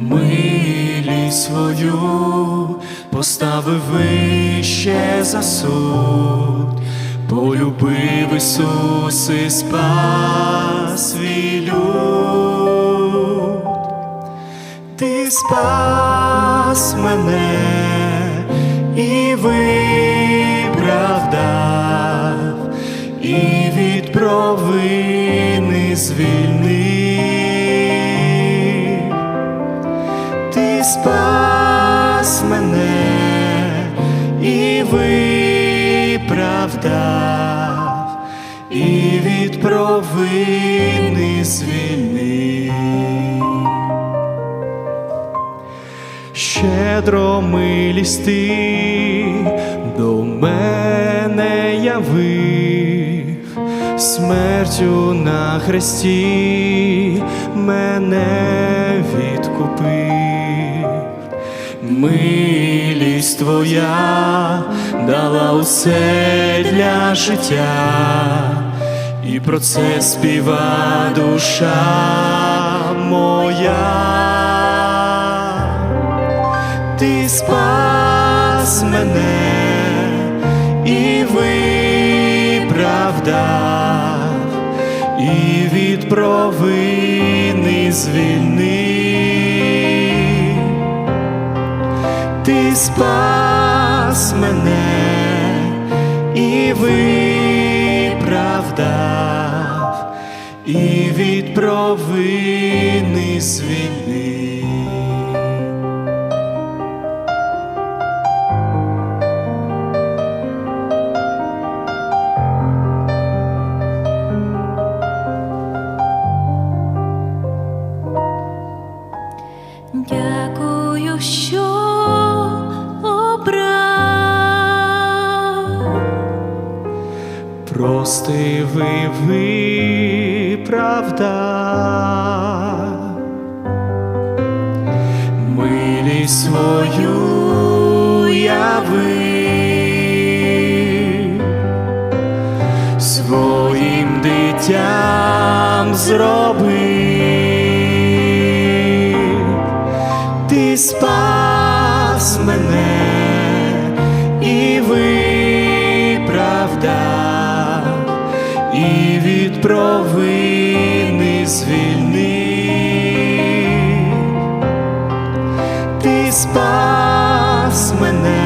милість свою поставив вище за суд, полюбив Ісус і спас свій люд, ти спас мене і виправдав, і від провини звільнив. Виправдав, і від провини звільнив. Щедро милість ти до мене явив, смертю на хресті мене відкупив. Милість твоя дала усе для життя, і про це співа душа моя ти спас мене і виправдав, і від провини звільнив. Ти спас мене і виправдав, і від провини звільнив. Дякую, що простив і виправдав. Милість свою явив, своїм дитям зробив. Ти спас від провини звільни, Ти спас мене